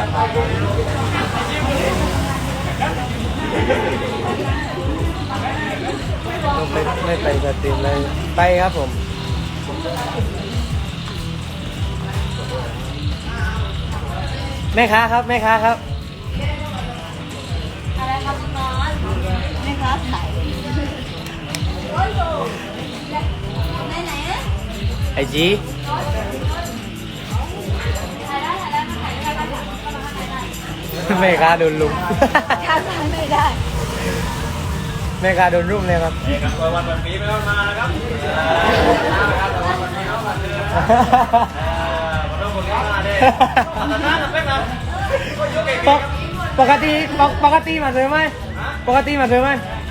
ต้องไปไม่ไปสตรีมเลยไปครับผมแม่ค้าครับแม่ค้าครับอะไรครับน้องไม่ค้าขายไหนไหนไอจี แม่ค้าโดนลุมค้าขายไม่ได้แม่ค้าโดนรุมเลยครับนี่ครับวันวันนี้ไม่ต้องมานะครับวันนี้เขามาเจอวันนี้คนนี้มาเด้ตัดหน้าตัดเล็กนะก็ยกเก่งปกปกติปกปกติมาซื้อไหมปกติมาซื้อไหม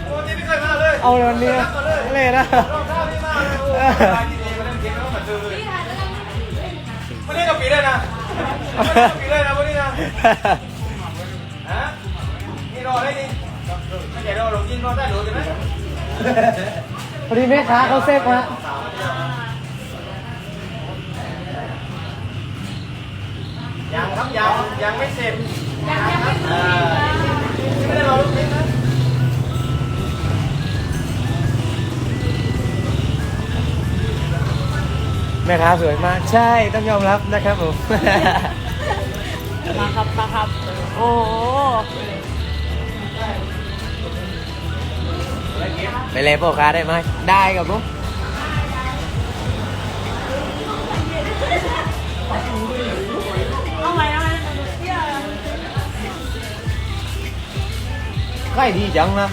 ปกติไม่เคยมาเลยเอาเลยวันนี้นะเลยนะรอบหน้าไม่มาเลยโอ้ยที่นี่มาเล่นเกมแล้วมาเจอเลยวันนี้ก็ปีได้นะปีได้นะวันนี้นะฮะนี่ รอได้ดิไม่ใช่รอลงกินรอได้หรือใช่ไหมพอดีแม่ค้าเขาเซฟฮะยังครับยังยังไม่เสร็จยังไม่เสร็จไม่ได้รอลูกชิ้นนะแม่ค้าสวยมาก ใช่ต้องยอมรับนะครับผม มาครับ มาครับ โอ้ ไปเลยพ่อค้าได้ไหม ได้ครับผมเอาไว้เอาไว้เที่ยวใกล้ดีจังนะ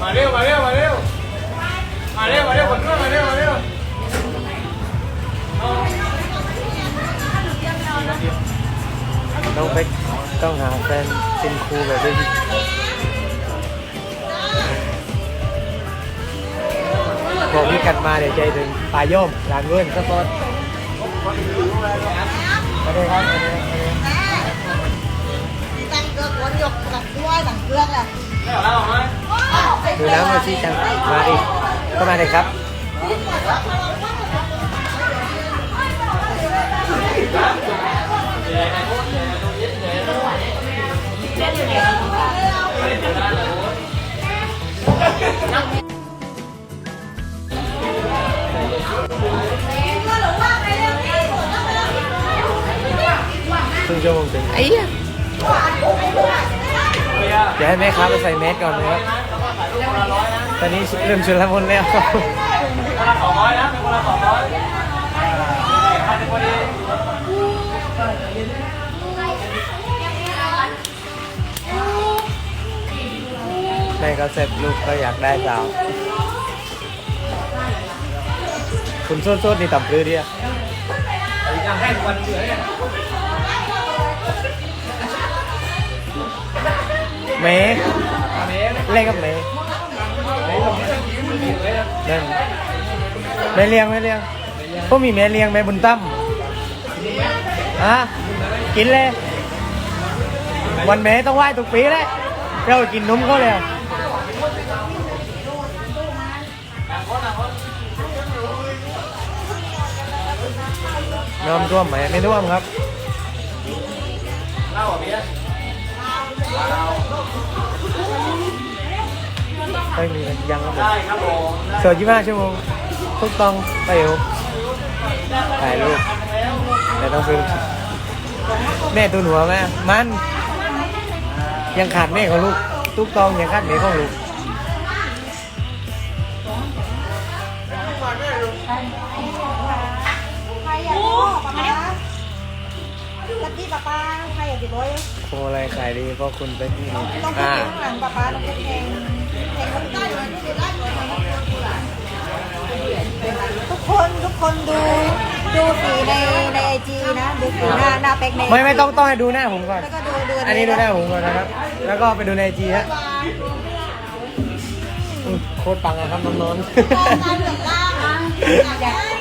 มาเร็ว มาเร็ว มาเร็ว มาเร็ว มาเร็วคนนู้นมาเร็วมาเร็ว ต้องไปต้องหาแฟนเป็นครูแบบนี้บอกพี่กัดมาเดี๋ยวใจถึงป่ายโยมร้านเวิร์นสปอร์ตมาเลยครับมาเลยครับแต่งเกลือคนหยกกับด้วยแต่งเกลือแหละดูน้ำมาชี้จังมาดิเข้ามาเลยครับ ครึ่งชั่วโมงถึงไอ้ยเดี๋ยวให้แม่ค้าไปใส่แมสก่อนนะครับ ตอนนี้เริ่มชุลมุนแล้ว คนละสองร้อยนะเป็นคนละสองร้อยพันพอดี แม่ก็เสร็จลูกก็อยากได้สาว คุณโซดๆนี่ต่ำปื้อดิอะยังให้วันเหลือเนี่ยเมย์เมย์เล่นกับเมย์เมย์ตรงนี้ต้องยิ้มยิ้มเลยนะนั่นแม่เลี้ยงแม่เลี้ยงพวกมีแม่เลี้ยงแม่บุญตั้มฮะกินเลย วันแม่ต้องไหว้ทุกปีเลยเรากินนมเขาเลย น้ำท่วมไหมไม่ท่วมครับเล่าอะเบียร์ไม่มียังครับผมได้ครับผมเสิร์ฟยี่ห้าชั่วโมงทุกต้องไปเอวถ่ายรูปแต่ต้องซื้อแม่ตุนหัวแม่มันยังขาดแม่ของลูกทุกตองยังขาดแม่ของลูก ใครอยากรู้ป๊าป๊าตะกี้ป๊าป๊าใครอยากติดร้อยโคอะไรขายดีเพราะคุณเป็นที่ต้องเพลอ่างข้างหลังป๊าป๊าต้องเพลงเพลงได้เลยทุกคนทุกคนดูดูสีในในไอจีนะดูสีหน้าหน้าเป็กในไม่ไม่ต้องต้องให้ดูหน้าผมก่อน แล้วก็ดูดูอันนี้ดูหน้าผมก่อนนะครับ แล้วก็ไปดูในไอจีฮะโคตรปังอะครับน้องนนท์การเหมือนล่างอะอยากได้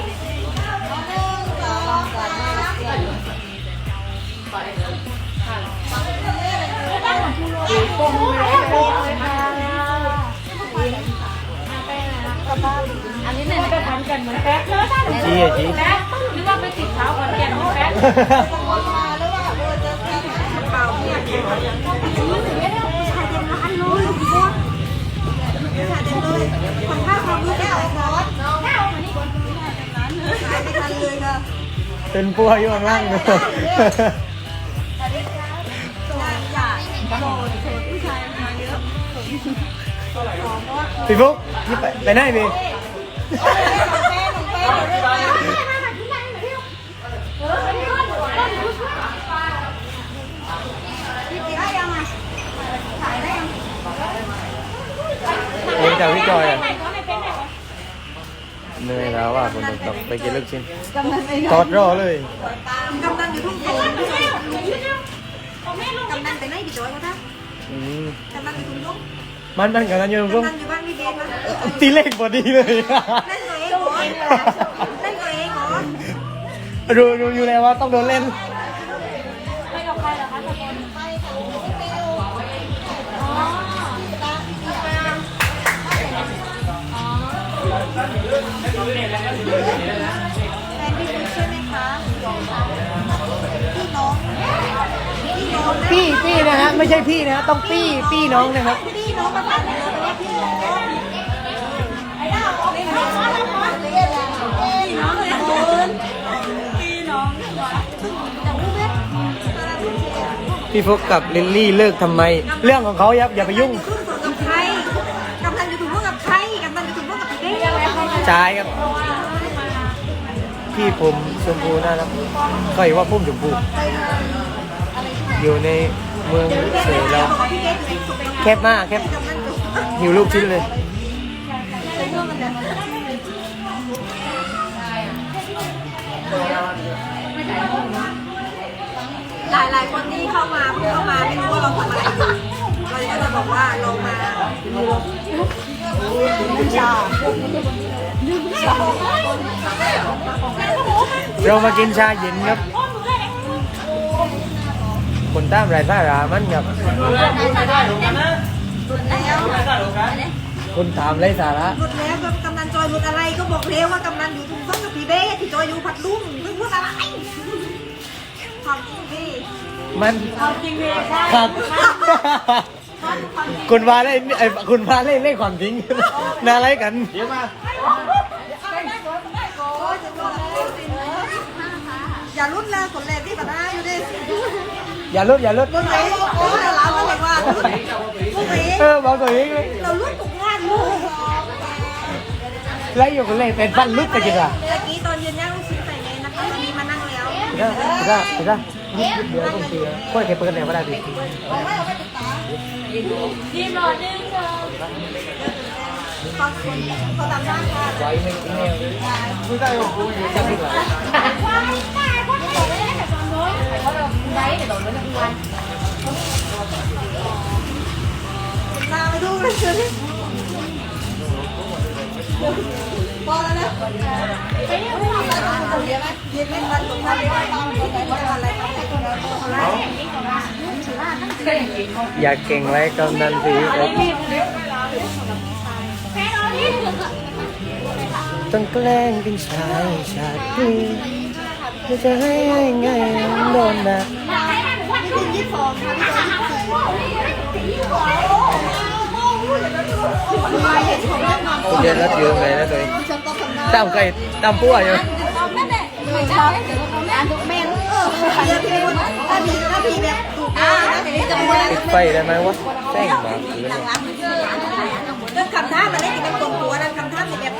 ดูตรงเลยเลยค่ะกลับบ้เนี่ยก็ทำกันเหมือนแป๊บเลยถ้อะจีแป๊บหรือว่าไปติดเท้าก่อนแกนเหมือนแป๊บมาแล้วว่าเออจะจะเปล่าเนี่ยชายเต็มร้านเลยพี่บอสชายเต็มเลยคนข้าวความรู้ได้อะไรคอร์สขายไม่ทันเลยค่ะเป็นปัวอยู่ข้างล่างเลย อยากอยากโดนโดนผู้ชายมาเยอะพี่ฟุ๊ก กพี่จอยอะเหนื่อยแล้วอะผมต้องไปกินลูกชิ้นกำนันไปทอดรอเลยกำนันอยู่ทุ่งโป่งกำนันไปไหนพี่จอยก็ได้อืมกำนันอยู่ทุ่งโป่งมันมันกันนะโยมฟุ๊กกำนันอยู่บ้านพี่เบนนะตีเลขพอดีเลยเล่นตัวเองเหรอเล่นตัวเองเหรอรู้รู้อยู่แล้วว่าต้องโดนเล่น ไปกับใครเหรอคะทุกคนแฟนพี่คุณใช่ไหมคะ พี่พี่นะฮะไม่ใช่พี่นะฮะต้องปี้ปี้น้องนะครับพี่น้องมาทานเลยว่าพี่น้องไอ้ดาวพี่น้องพี่น้องเลยคุณพี่น้องแต่ผู้เบ็ดพี่ฟุกกับลิลลี่เลิกทำไม เรื่องของเขาอย่าอย่าไปยุ่งขึ้นสดกับใครกำลังอยู่ถุงพวกกับใครกำลังอยู่ถุงพวกกับพี่เบ็ดใช่ครับพี่ผมชมพูน่ารักก็เห็นว่าพุ่มชมพู อยู่ในเมืองเสยเราพี่เบ็ดอยู่สุดเป็นแคบมากแคบกำลังอยู่หิวลูกชิ้นเลยเป็นพวกมันเนี่ยหลายหลายคนที่เข้ามาเพิ่งเข้ามาไม่รู้ว่าเราทำอะไรอยู่เราก็จะบอกว่าเรามาชาเรามากินชาเย็นครับ คนตามรายสารามันครับคนถามไรสาระหลุดแล้วกำนันจอยหลุดอะไรก็บอกแล้วว่ากำนันอยู่ทุ่งส้มกับพี่เบ้ที่จอยอยู่ผัดลุ่มเพิ่งพูดอะไรความจริงพี่มันจริงเลยใช่ครับคุณมาเล่นไอ้คุณมาเล่นเล่นความจริงน่าไรกันเดี๋ยวมาอย่ารุ่นแล้วคนแรกที่ปัญหาอยู่ดิ อย่าลดอย่าลดรุ่นไหนโอ้ยเราก็เลยว่ารุ่นพวกนี้เออบอกตัวเองเลยเรารุ่นทุกงานลูกไล่อยู่คนเล่นเป็นฟันลุกไปกินอะเมื่อกี้ตอนยืนย่างลูกชิ้นใส่เลยนะคะตอนนี้มานั่งแล้วได้ได้ได้เดี๋ยวผมเสียค่อยเก็บเปิดไหนก็ได้ดิทีมหลอดนึงเธอตอนคนเขาตามร่างค่ะ ไว้ไม่กินแนวเลยไม่ได้หรอกจะพิดหรอตาไปดูเลยสิพอแล้วนะไปเรียกว่าอะไรเรียนไหมเรียนไม่ทันตรงนั้นเลยตามคนไหนว่าอะไรทำให้คนนั้นคนนั้นอย่าเก่งไว้กำนันสีครับต้องแกล้งเป็นชายชาตินี้จะให้ไงโดนนะ นี่เป็นยี่สิบสองค่ะพี่เห็นของเรื่องมาเรียนรัดเยอะเลยนะตัวเองฉันต้องทำหน้าตามไก่ตามปั้วอยู่ไม่ชอบอ่านทุกเมนเออเดี๋ยวพี่พูดถ้าพี่ถ้าพี่แบบถูกอ่าจะพูดอะไรไปได้ไหมวะแป้งบาปหรือไงเรื่องคำท่ามันได้ที่เป็นตรงตัวนั้นคำท่าแบบ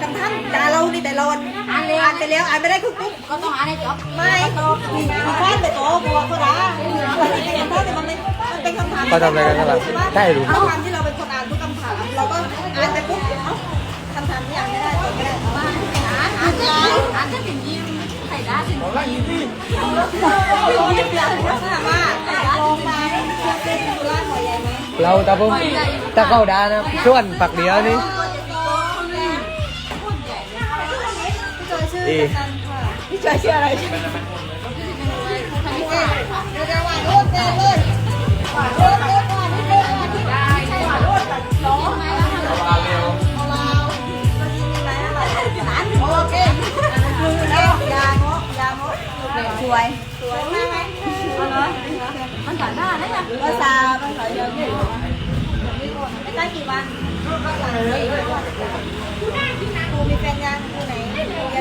คำท่าด่าเรานี่แต่เรา อ่านอ่านไปแล้วอ่านไม่ได้คือปุ๊บก็ต้องอ่านให้จบไม่มีมีแฟนแต่ตัวบัวเขาด่าแต่คำท่าแต่มันไม่มันเป็นคำถามเขาทำอะไรกันกันล่ะได้รู้คำถามที่เราเป็นคนอ่านทุกคำถามเราก็อ่านไปปุ๊บเอ้าคำถามที่อ่านไม่ได้ตอบไม่ได้ว่าอ่านอ่านจะอ่านจะถึงยิ้มใครได้ถึงพี่ยิบอยากถามว่าลองมาเป็นดูร้านหอยใหญ่ไหมเราตาพุ่มตาเข้าดานะส่วนปักเดียวนี่ ดีพี่ชายชื่ออะไรสวยสวยมากไหมเอาเลยมันถ่ายหน้าได้ยังภาษาภาษาเยอะไม่รู้ไม่ได้กี่วันก็ภาษาเลยดูมีแฟนยังคู่ไหน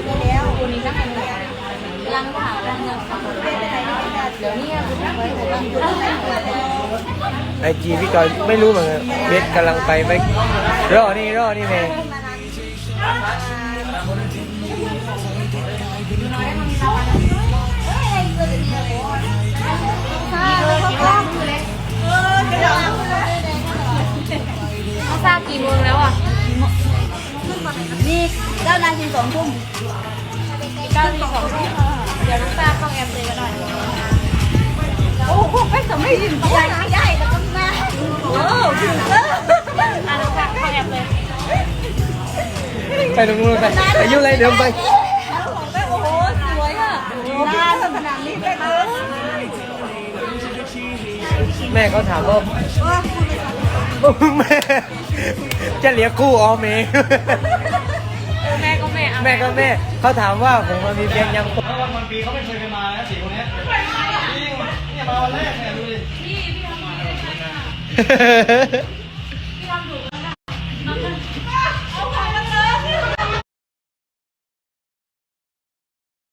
ยังมีแล้วครูนี้ก็มีแล้วกำลังถามกันยังค่ะเป็นอะไรไม่ได้เดี๋ยวนี้คุณแม่ไปผมอยู่ที่ไหนตัวแต่ไอจีพี่จอยไม่รู้เหมือนกันเบสกำลังไปไปรอนี่รอนี่แม่มานานค่ะเขากล้องเออเดี๋ยวเขาทราบกี่โมงแล้วอะ นี่เจ้านายทีสองทุ่มเก้าทีสองเดี๋ยวน้องตาเข้าแอมเลยก็ได้โอ้โหไปสมัยยินใหญ่ใหญ่แล้วก็มาโอ้ถึงเอออะน้องตาเข้าแอมเลยไปตรงนู้นไปอายุอะไรเดี๋ยวไปโอ้โหสวยอะนานขนาดนี้ไปเลยแม่เขาถามว่าว่าคุณไปทำแม่จะเลี้ยงกู้ออมเองแม่ก็ แม่ก็แม่เขาถามว่าผมมามีเพียงยังเพราะวันวันปีเขาไม่เคยไปมานะสี่คนเนี้ยจริงเนี่ยมาวันแรกเนี่ยดูดิพี่พี่ทำไม